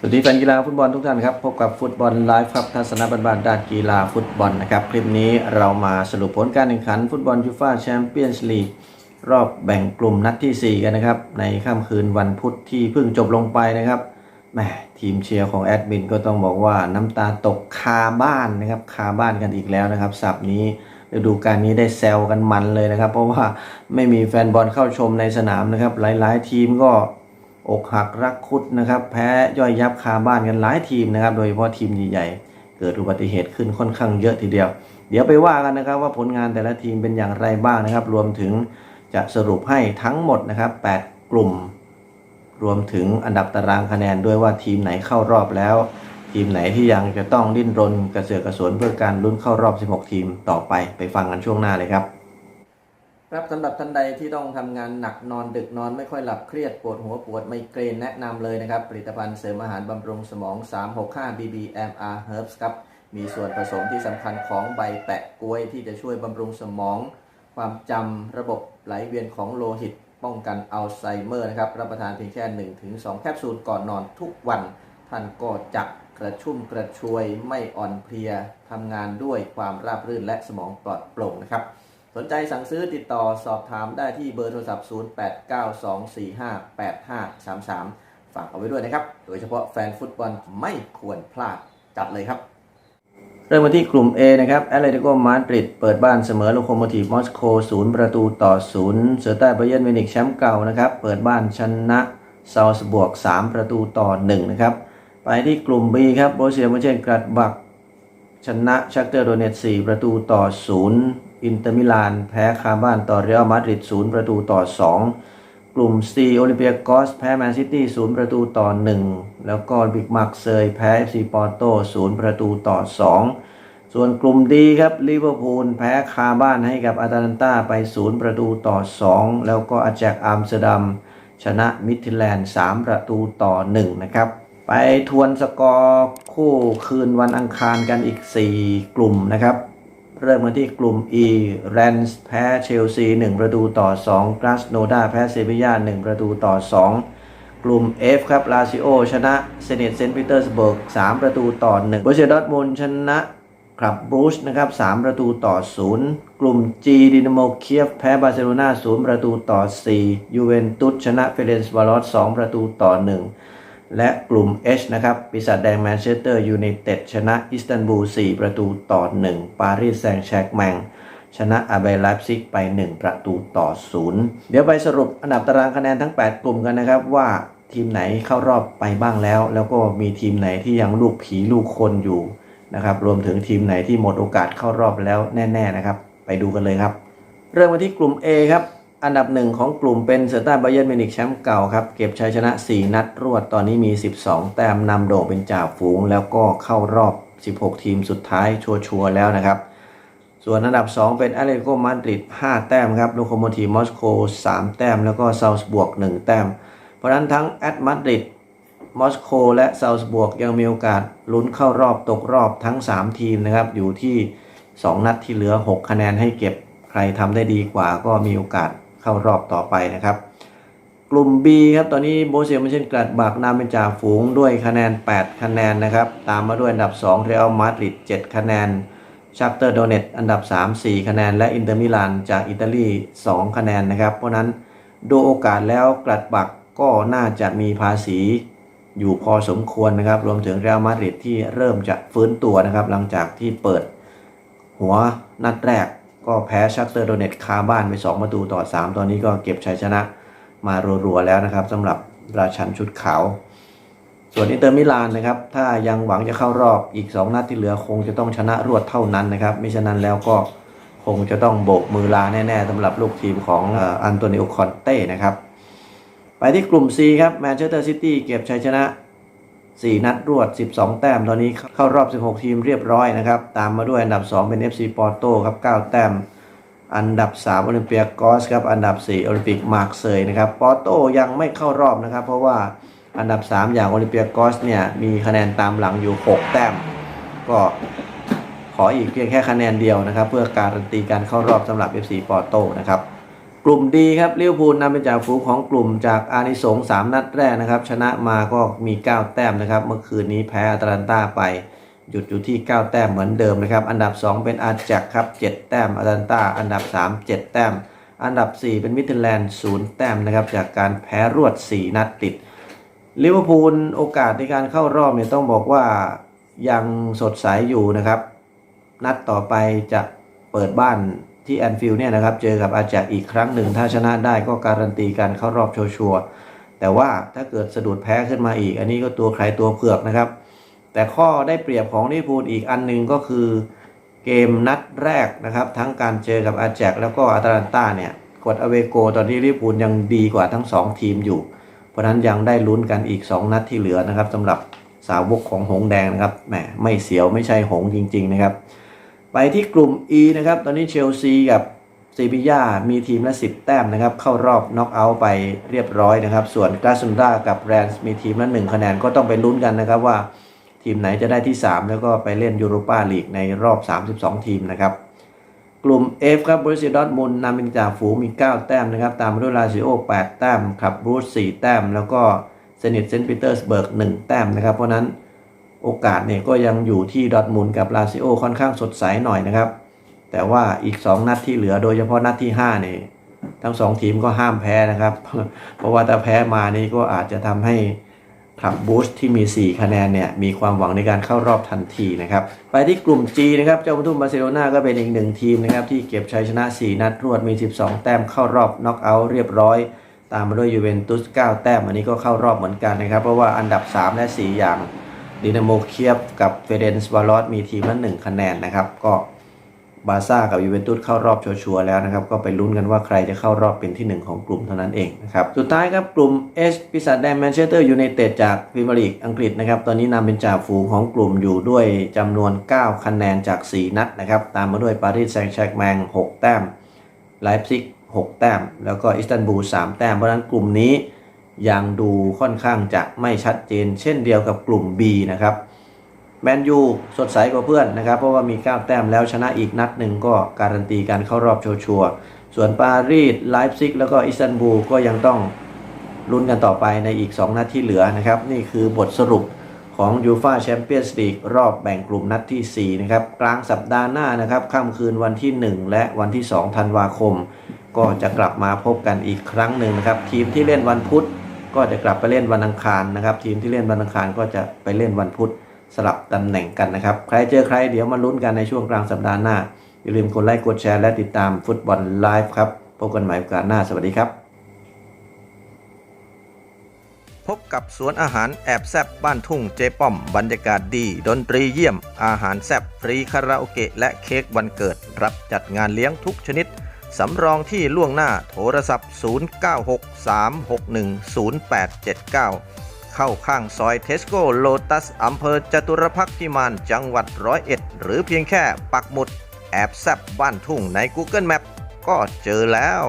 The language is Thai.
สวัสดีแฟนกีฬาฟุตบอลทุกท่านครับ พบกับฟุตบอลไลฟ์ครับทัศนบันบานด้านกีฬาฟุตบอลนะครับ คลิปนี้เรามาสรุปผลการแข่งขันฟุตบอลยูฟ่าแชมเปี้ยนส์ลีกรอบแบ่งกลุ่มนัดที่ 4 กันนะครับ ในค่ำคืนวันพุธที่เพิ่งจบลงไปนะครับแหมทีมเชียร์ของแอดมินก็ต้องบอกว่าน้ำตาตกคาบ้านนะครับคาบ้านกันอีกแล้วนะครับสับนี้ฤดูกาลนี้ได้แซวกันมันเลยนะครับ เพราะว่าไม่มีแฟนบอลเข้าชมในสนามนะครับ หลาย ๆ ทีมก็ อกหักรักคุดนะครับ แพ้ย่อยยับคาบ้านกันหลายทีมนะครับ โดยเฉพาะทีมใหญ่ๆเกิดอุบัติเหตุขึ้นค่อนข้างเยอะทีเดียว เดี๋ยวไปว่ากันนะครับว่าผลงานแต่ละทีมเป็นอย่างไรบ้างนะครับ รวมถึงจะสรุปให้ทั้งหมดนะครับ 8 กลุ่ม รวมถึงอันดับตารางคะแนนด้วยว่าทีมไหนเข้ารอบแล้ว ทีมไหนที่ยังจะต้องดิ้นรนกระเสือกกระสนเพื่อการลุ้นเข้ารอบ 16 ทีมต่อไปไปฟังกันช่วงหน้าเลยครับ ครับสำหรับท่านใดที่ต้องทำงานหนักนอนดึกนอนไม่ค่อยหลับเครียดปวดหัวปวดไมเกรนแนะนำเลยนะครับ ผลิตภัณฑ์เสริมอาหารบำรุงสมอง 365 BBMR Herbs ครับ มีส่วนผสมที่สำคัญของใบแปะกล้วยที่จะช่วยบำรุงสมอง ความจำระบบไหลเวียนของโลหิต ป้องกันอัลไซเมอร์นะครับ รับประทานเพียงแค่ 1-2 แคปซูลก่อนนอนทุกวัน ท่านก็จะกระชุ่มกระชวยไม่อ่อนเพลียทำงานด้วยความราบรื่นและสมองปลอดโปร่งนะครับ นใจสั่งซื้อติดต่อสอบถามได้ที่เบอร์โทรศัพท์ 0892458533 ฝากเอาไว้ด้วยนะครับ โดยเฉพาะแฟนฟุตบอลไม่ควรพลาดจัดเลยครับ เริ่มมาที่กลุ่ม A นะครับแอตเลติโกมาดริดเปิดบ้านเสมอโลโคโมทีฟมอสโก0ประตูต่อ 0 เสือใต้ไบเยนมิวนิกแชมป์เก่านะครับ เปิดบ้านชนะซาวสบวก 3 ประตูต่อ 1 นะครับ ไปที่กลุ่ม B ครับโบรเซียมเชนกรัดบักชนะชักเตอร์โดเนต4ประตูต่อ 0 อินเตอร์มิลาน แพ้คาบ้านต่อเรอัลมาดริด0ประตูต่อ 2 กลุ่ม C โอลิมเปียกอส แพ้แมนซิตี้0ประตูต่อ 1 แล้วก็บิกมักเซยแพ้ FC ปอร์โต0ประตูต่อ 2 ส่วนกลุ่มดีครับลิเวอร์พูลแพ้คาบ้านให้กับอาตาลันตาไป 0 ประตูต่อ 2 แล้วก็อาแจกอัมสเตอร์ดัมชนะมิดทิแลนด์ 3 ประตูต่อ 1 นะครับไปทวนสกอร์คู่คืนวันอังคารกันอีก 4 กลุ่มนะครับ เริ่มกันที่กลุ่ม E แรนส์แพ้เชลซี 1 ประตูต่อ 2 กราสโนดาแพ้เซบียา1 ประตูต่อ 2 กลุ่ม F ครับลาซิโอชนะเซเนตเซนต์ปีเตอร์สเบิร์ก 3 ประตูต่อ1โบเชดอร์ทมุนด์ชนะคลับบรูชนะครับ3ประตูต่อ 0 กลุ่ม G ดินาโมเคียฟแพ้บาร์เซโลนา0ประตูต่อ 4 ยูเวนตุสชนะเฟเรนซ์วาลอส2ประตูต่อ 1 และกลุ่ม H นะครับ ปีศาจแดงแมนเชสเตอร์ยูไนเต็ดชนะอิสตันบูล 4 ประตูต่อ 1 ปารีสแซงต์แชร์กแมงชนะอาเบลไลฟ์ซิกไป 1 ประตูต่อ 0 เดี๋ยวไปสรุปอันดับตารางคะแนนทั้ง 8 กลุ่มกันนะครับว่าทีมไหนเข้ารอบไปบ้างแล้ว แล้วก็มีทีมไหนที่ยังลูกผีลูกคนอยู่นะครับรวมถึงทีมไหนที่หมดโอกาสเข้ารอบแล้วแน่ ๆนะครับ ไปดูกันเลยครับ เริ่มมาที่กลุ่ม A ครับ อันดับหนึ่งของกลุ่มเป็นเซอร์ต้าไบเยร์นมินิกแชมป์เก่าครับ เก็บชัยชนะ 4 นัดรวดตอนนี้มี 12 แต้มนำโด่งเป็นจ่าฝูง แล้วก็เข้ารอบ 16 ทีมสุดท้ายชัวร์แล้วนะครับ ส่วนอันดับ 2 เป็นแอตเลติโกมาดริด5 แต้มครับโลโคโมทีมอสโก3 แต้มแล้วก็เซาส์บวก 1 แต้ม เพราะนั้นทั้งแอตมาดริดมอสโกและเซาส์บวกยังมีโอกาสลุ้นเข้ารอบตกรอบทั้ง 3 ทีมนะครับอยู่ที่ 2 นัดที่เหลือ 6 คะแนนให้เก็บใครทำได้ดีกว่าก็มีโอกาส เข้ารอบต่อไปนะครับ กลุ่ม B ครับตอนนี้โบเซียมันเช่นกลัดบักนำเป็นจ่าฝูงด้วยคะแนน 8 คะแนนนะครับ ตามมาด้วยอันดับ 2 เรอัลมาดริด7คะแนนชักเตอร์โดเนตอันดับ 3 4 คะแนน และอินเตอร์มิลานจากอิตาลี 2 คะแนนนะครับ เพราะฉะนั้นดูโอกาสแล้วกลัดบักก็น่าจะมีภาษีอยู่พอสมควรนะครับ รวมถึงเรอัลมาดริดที่เริ่มจะฟื้นตัวนะครับ หลังจากที่เปิดหัวนัดแรก ก็แพ้ชักเตอร์โดเนตคาบ้านไป 2 ประตูต่อ 3 ตอนนี้ก็เก็บชัยชนะมารัวๆแล้วนะครับสำหรับราชันชุดขาว ส่วนอินเตอร์มิลานนะครับ ถ้ายังหวังจะเข้ารอบอีก 2 นัดที่เหลือคงจะต้องชนะรวดเท่านั้นนะครับมิฉะนั้นแล้วก็คงจะต้องโบกมือลาแน่ๆสำหรับลูกทีมของอันโตนิโอคอนเต้นะครับ ไปที่กลุ่ม C ครับแมนเชสเตอร์ซิตี้เก็บชัยชนะ 4 นัดรวด 12 แต้ม ตอนนี้เข้ารอบ 16 ทีมเรียบร้อยนะครับ ตามมาด้วยอันดับ 2 เป็น FC ปอร์โตครับ 9 แต้ม อันดับ 3 โอลิมเปียกอสครับ อันดับ 4 โอลิมปิกมาร์กเซยนะครับ ปอร์โตยังไม่เข้ารอบนะครับ เพราะว่าอันดับ 3 อย่างโอลิมเปียกอสเนี่ย มีคะแนนตามหลังอยู่ 6 แต้ม ก็ขออีกเพียงแค่คะแนนเดียวนะครับ เพื่อการันตีการเข้ารอบสำหรับ FC ปอร์โตนะครับ กลุ่มดีครับลิเวพูลนำเป็นจ่าฝูงของกลุ่มจากอานิสงสามนัดแรกนะครับ ชนะมาก็มี 9 แต้มนะครับ เมื่อคืนนี้แพ้อาตแลนตาไปหยุดอยู่ที่ 9 แต้มเหมือนเดิมนะครับ อันดับ 2 เป็นอาจ็คครับ 7 แต้มอาตแลนตาอันดับ 3 7 แต้ม อันดับ 4 เป็นมิดเทลแลนด์0แต้มนะครับ จากการแพ้รวด 4 นัดติดลิเวอร์พูลโอกาสในการเข้ารอบเนี่ยต้องบอกว่ายังสดใสอยู่นะครับ นัดต่อไปจะเปิดบ้าน ที่แอนฟิลด์เนี่ยนะครับเจอกับอาแจกอีกครั้งหนึ่ง ถ้าชนะได้ก็การันตีการเข้ารอบชัวร์แต่ว่าถ้าเกิดสะดุดแพ้ขึ้นมาอีก อันนี้ก็ตัวใครตัวเผือกนะครับ แต่ข้อได้เปรียบของลิพูลอีกอันหนึ่งก็คือเกมนัดแรกนะครับ ทั้งการเจอกับอาแจกแล้วก็อาตแลนตาเนี่ยกดอเวโก ตอนนี้ลิพูลยังดีกว่าทั้งสองทีมอยู่ เพราะฉะนั้นยังได้ลุ้นกันอีก 2 นัดที่เหลือนะครับสำหรับสาวกของหงแดงนะครับแหมไม่เสียวไม่ใช่หงจริง ๆ นะครับ ไปที่กลุ่ม E นะครับ ตอนนี้เชลซีกับซีบียามีทีมละ 10 แต้มนะครับ เข้ารอบน็อกเอาท์ไปเรียบร้อยนะครับ ส่วนกราซุนดากับแรนส์มีทีมละ1คะแนนก็ต้องไปลุ้นกันนะครับว่าทีมไหนจะได้ที่ 3 แล้วก็ไปเล่นยูโรปาลีกในรอบ 32 ทีมนะครับ กลุ่ม F ครับบรูซิดอทมุนนำเป็นจ่าฝูงมี 9 แต้มนะครับ ตามมาด้วยลาซิโอ 8 แต้มครับบรูซ4แต้ม แล้วก็เซนิตเซนต์ปีเตอร์สเบิร์ก 1 แต้มนะครับ เพราะนั้น โอกาสเนี่ยก็ยังอยู่ที่ดอทมุนกับลาซิโอค่อนข้างสดใสหน่อยนะครับ แต่ว่าอีก 2 นัดที่เหลือโดยเฉพาะนัดที่5เนี่ยทั้ง 2 ทีมก็ห้ามแพ้นะครับ เพราะว่าถ้าแพ้มานี่ก็อาจจะทำให้คลับบูสที่มี 4 คะแนนเนี่ยมีความหวังในการเข้ารอบทันทีนะครับ ไปที่กลุ่ม G นะครับเจ้าบุญทุ่มบาร์เซโลนาก็เป็นอีกหนึ่งทีมนะครับที่เก็บชัยชนะ 4 นัดรวดมี 12 แต้มเข้ารอบน็อกเอาท์เรียบร้อย ตามมาด้วยยูเวนตุส 9 แต้มอันนี้ก็เข้ารอบเหมือนกันนะครับ เพราะว่าอันดับ 3 และ 4 อย่าง ดินาโมเคียฟกับเฟเดนส์วาลอสมีทีมละ1คะแนนนะครับ ก็บาซ่ากับยูเวนตุสเข้ารอบชัวร์แล้วนะครับ ก็ไปลุ้นกันว่าใครจะเข้ารอบเป็นที่ 1 ของกลุ่มเท่านั้นเองนะครับ สุดท้ายครับกลุ่ม H ปีศาจแดงแมนเชสเตอร์ยูไนเต็ดจากพรีเมียร์ลีกอังกฤษนะครับ ตอนนี้นำเป็นจ่าฝูงของกลุ่มอยู่ด้วยจำนวน 9 คะแนนจาก 4 นัดนะครับ ตามมาด้วยปารีสแซงต์แชร์กแมง6แต้มไลป์ซิก 6 แต้ม แล้วก็อิสตันบูล 3 แต้ม เพราะฉะนั้นกลุ่มนี้ ยังดูค่อนข้างจะไม่ชัดเจน เช่นเดียวกับกลุ่ม B นะครับแมนยูสดใสกว่าเพื่อนนะครับ เพราะว่ามี 9 แต้มแล้วชนะอีกนัดหนึ่งก็การันตีการเข้ารอบชัวร์ส่วนปารีสไลป์ซิกแล้วก็อิสตันบูลก็ยังต้องลุ้นกันต่อไปในอีก 2 นัดที่เหลือนะครับ นี่คือบทสรุปของยูฟาแชมเปี้ยนส์ลีกรอบแบ่งกลุ่มนัดที่ 4 นะครับ กลางสัปดาห์หน้านะครับค่ำคืนวันที่ 1 และวันที่ 2 ธันวาคม ก็จะกลับมาพบกันอีกครั้งหนึ่งนะครับ ทีมที่เล่นวันพุธ ก็จะกลับไปเล่นวันอังคารนะครับ ทีมที่เล่นวันอังคารก็จะไปเล่นวันพุธสลับตำแหน่งกันนะครับ ใครเจอใครเดี๋ยวมาลุ้นกันในช่วงกลางสัปดาห์หน้า อย่าลืมกดไลค์กดแชร์และติดตามฟุตบอลไลฟ์ครับพบกันใหม่โอกาสหน้าสวัสดีครับพบกับสวนอาหารแอบแซบบ้านทุ่งเจป้อม บรรยากาศดี ดนตรีเยี่ยม อาหารแซบฟรีคาราโอเกะและเค้กวันเกิด รับจัดงานเลี้ยงทุกชนิด สำรองที่ล่วงหน้าโทรศัพท์ 0963610879 เข้าข้างซอยเทสโก้โลตัสอำเภอจตุรพักษ์พิมานจังหวัดร้อยเอ็ดหรือเพียงแค่ปักหมุด แอบแซบบ้านทุ่งใน Google Map ก็เจอแล้ว